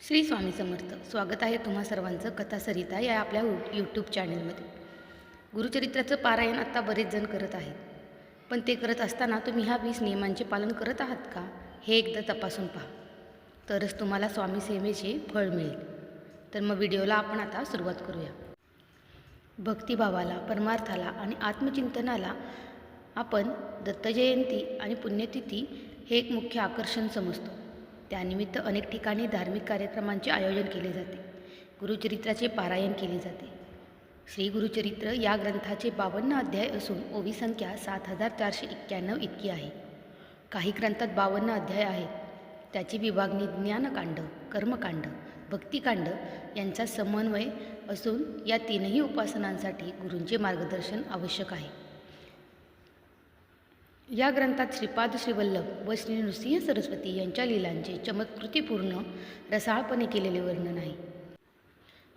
श्री स्वामी समर्थ. स्वागत आहे तुम्हा सर्वांचं कथा सरिता या आपल्या यूट्यूब चॅनलमध्ये गुरुचरित्राचं पारायण आत्ता बरेच जण करत आहेत. पण ते करत असताना तुम्ही ह्या वीस नियमांचे पालन करत आहात का हे एकदा तपासून पहा. तरच तुम्हाला स्वामी सेवेचे फळ मिळेल. तर मग व्हिडिओला आपण आता सुरुवात करूया. भक्तिभावाला परमार्थाला आणि आत्मचिंतनाला आपण दत्तजयंती आणि पुण्यतिथी हे एक मुख्य आकर्षण समजतो. त्यानिमित्त अनेक ठिकाणी धार्मिक कार्यक्रमांचे आयोजन केले जाते. गुरुचरित्राचे पारायण केले जाते. श्री गुरुचरित्र या ग्रंथाचे बावन्न अध्याय असून ओवी संख्या सात हजार चारशे एक्क्याण्णव इतकी आहे. काही ग्रंथात बावन्न अध्याय आहेत. त्याची विभागणी ज्ञानकांड कर्मकांड भक्तिकांड यांचा समन्वय असून या तीनही उपासनांसाठी गुरूंचे मार्गदर्शन आवश्यक आहे. या ग्रंथात श्रीपाद श्रीवल्लभ व श्री नृसिंह सरस्वती यांच्या लीलांचे चमत्कृतीपूर्ण रसाळपणे केलेले वर्णन आहे.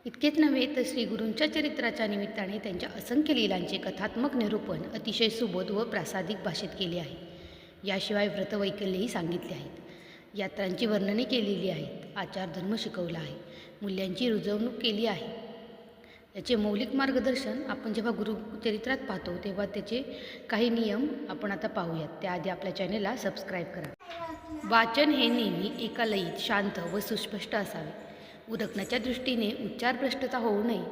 इतकेच नव्हे तर श्री गुरूंच्या चरित्राच्या निमित्ताने त्यांच्या असंख्य लीलांचे कथात्मक निरूपण अतिशय सुबोध व प्रासादिक भाषेत केले आहे. याशिवाय व्रतवैकल्यही सांगितले आहेत. यात्रांची वर्णने केलेली आहेत. आचारधर्म शिकवला आहे. मूल्यांची रुजवणूक केली आहे. याचे मौलिक मार्गदर्शन आपण जेव्हा गुरुचरित्रात पाहतो तेव्हा त्याचे काही नियम आपण आता पाहूयात. त्याआधी आपल्या चॅनेलला सबस्क्राईब करा. वाचन हे नेहमी एका लयीत शांत व सुस्पष्ट असावे. उदकण्याच्या दृष्टीने उच्चारभ्रष्टता होऊ नये.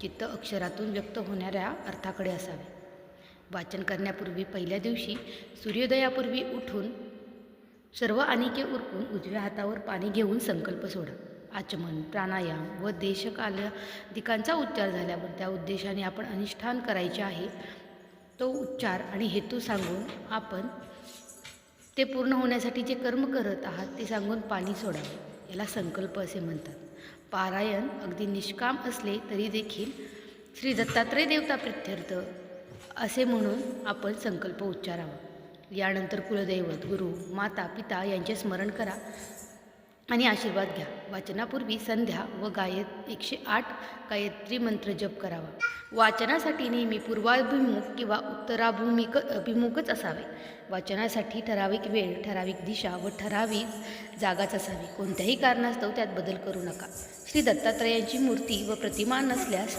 चित्त अक्षरातून व्यक्त होणाऱ्या अर्थाकडे असावे. वाचन करण्यापूर्वी पहिल्या दिवशी सूर्योदयापूर्वी उठून सर्व अनिके उरकून उजव्या हातावर पाणी घेऊन संकल्प सोडा. आचमन प्राणायाम व देशकालाधिकांचा उच्चार झाल्यावर त्या उद्देशाने आपण अनुष्ठान करायचे आहे. तो उच्चार आणि हेतू सांगून आपण ते पूर्ण होण्यासाठी जे कर्म करत आहात ते सांगून पाणी सोडावे याला संकल्प असे म्हणतात. पारायण अगदी निष्काम असले तरी देखील श्री दत्तात्रय देवता प्रित्यर्थ असे म्हणून आपण संकल्प उच्चारावा. यानंतर कुलदैवत गुरु माता पिता यांचे स्मरण करा. आणि आशीर्वाद घ्या. वाचनापूर्वी संध्या व गायत एकशे आठ गायत्री मंत्र जप करावा. वाचनासाठी नेहमी पूर्वाभिमुख किंवा उत्तराभिमुख अभिमुखच असावे. वाचनासाठी ठराविक वेळ ठराविक दिशा व ठराविक जागाच असावी. कोणत्याही कारणास्तव त्यात बदल करू नका. श्री दत्तात्रयांची मूर्ती व प्रतिमा नसल्यास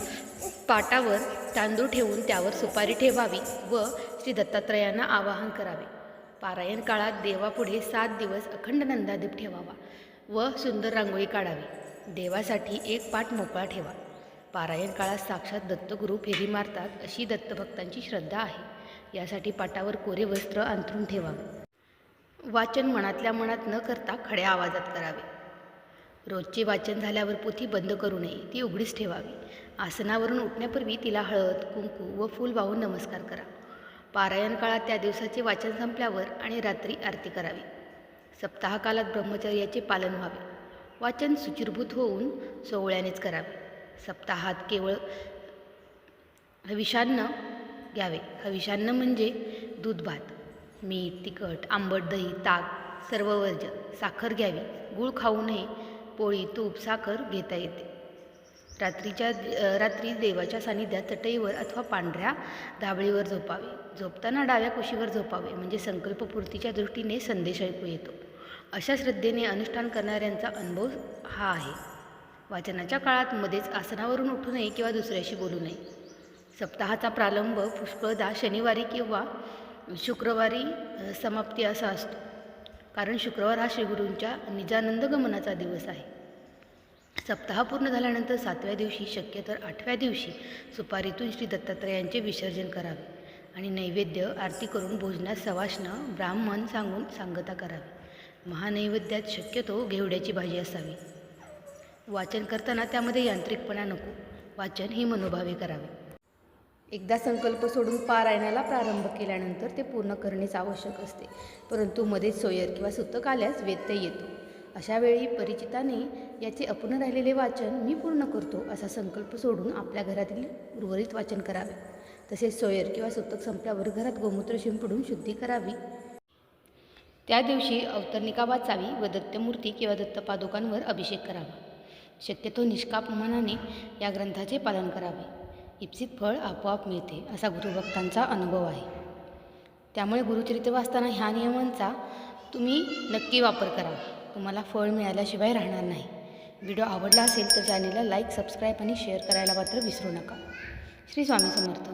पाटावर तांदूळ ठेवून त्यावर सुपारी ठेवावी व श्री दत्तात्रयांना आवाहन करावे. पारायण काळात देवापुढे सात दिवस अखंड नंदादीप ठेवावा. व सुंदर रांगोळी काढावी. देवासाठी एक पाठ मोकळा ठेवा. पारायण काळात साक्षात दत्तगुरू फेरी मारतात अशी दत्तभक्तांची श्रद्धा आहे. यासाठी पाटावर कोरे वस्त्र अंथरून ठेवावे. वाचन मनातल्या मनात न करता खड्या आवाजात करावे. रोजचे वाचन झाल्यावर पोथी बंद करू नये ती उघडीच ठेवावी. आसनावरून उठण्यापूर्वी तिला हळद कुंकू व फूल वाहून नमस्कार करा. पारायण काळात त्या दिवसाचे वाचन संपल्यावर आणि रात्री आरती करावी. सप्ताहकालात ब्रह्मचर्याचे पालन व्हावे. वाचन सुचिरभूत होऊन सोहळ्यानेच करावे. सप्ताहात केवळ हविषान्न घ्यावे. हविषान्न म्हणजे दूध भात मीठ तिखट आंबट दही ताक सर्व वर्ज साखर घ्यावी. गूळ खाऊ नये. पोळी तूप साखर घेता येते. रात्रीच्या रात्री देवाच्या सानिध्यात चटईवर अथवा पांढऱ्या धाबळीवर झोपावे. झोपताना डाव्या कुशीवर झोपावे. म्हणजे संकल्पपूर्तीच्या दृष्टीने संदेश ऐकू येतो. अशा श्रद्धेने अनुष्ठान करणाऱ्यांचा अनुभव हा आहे. वाचनाच्या काळात मध्येच आसनावरून उठू नये किंवा दुसऱ्याशी बोलू नये. सप्ताहाचा प्रारंभ पुष्कळदा शनिवारी किंवा शुक्रवारी समाप्ती असा असतो. कारण शुक्रवार हा श्रीगुरूंच्या निजानंद गमनाचा दिवस आहे. सप्ताह पूर्ण झाल्यानंतर सातव्या दिवशी शक्य तर आठव्या दिवशी सुपारीतून श्री दत्तात्रयांचे विसर्जन करावे आणि नैवेद्य आरती करून भोजनात सवाष्ण ब्राह्मण सांगून सांगता करावी. महानैवेद्यात शक्यतो घेवड्याची भाजी असावी. वाचन करताना त्यामध्ये यांत्रिकपणा नको. वाचन ही मनोभावे करावे. एकदा संकल्प सोडून पारायणाला प्रारंभ केल्यानंतर ते पूर्ण करणेच आवश्यक असते. परंतु मध्येच सोयर किंवा सुतक आल्यास व्यत्यय येतो. अशावेळी परिचिताने याचे अपूर्ण राहिलेले वाचन मी पूर्ण करतो असा संकल्प सोडून आपल्या घरातील उर्वरित वाचन करावे. तसेच सोयर किंवा सुतक संपल्यावर घरात गोमूत्र शिंपडून शुद्धी करावी. त्या दिवशी अवतरणिका वाचावी व दत्तमूर्ती किंवा दत्तपादुकांवर अभिषेक करावा. शक्यतो निष्काप मनाने या ग्रंथाचे पालन करावे. इप्सित फळ आपोआप मिळते असा गुरुभक्तांचा अनुभव आहे. त्यामुळे गुरुचरित्र वाचताना ह्या नियमांचा तुम्ही नक्की वापर करा. तुम्हाला फळ मिळाल्याशिवाय राहणार नाही. व्हिडिओ आवडला असेल तर चॅनेलला लाईक सबस्क्राईब आणि शेअर करायला मात्र विसरू नका. श्री स्वामी समर्थ.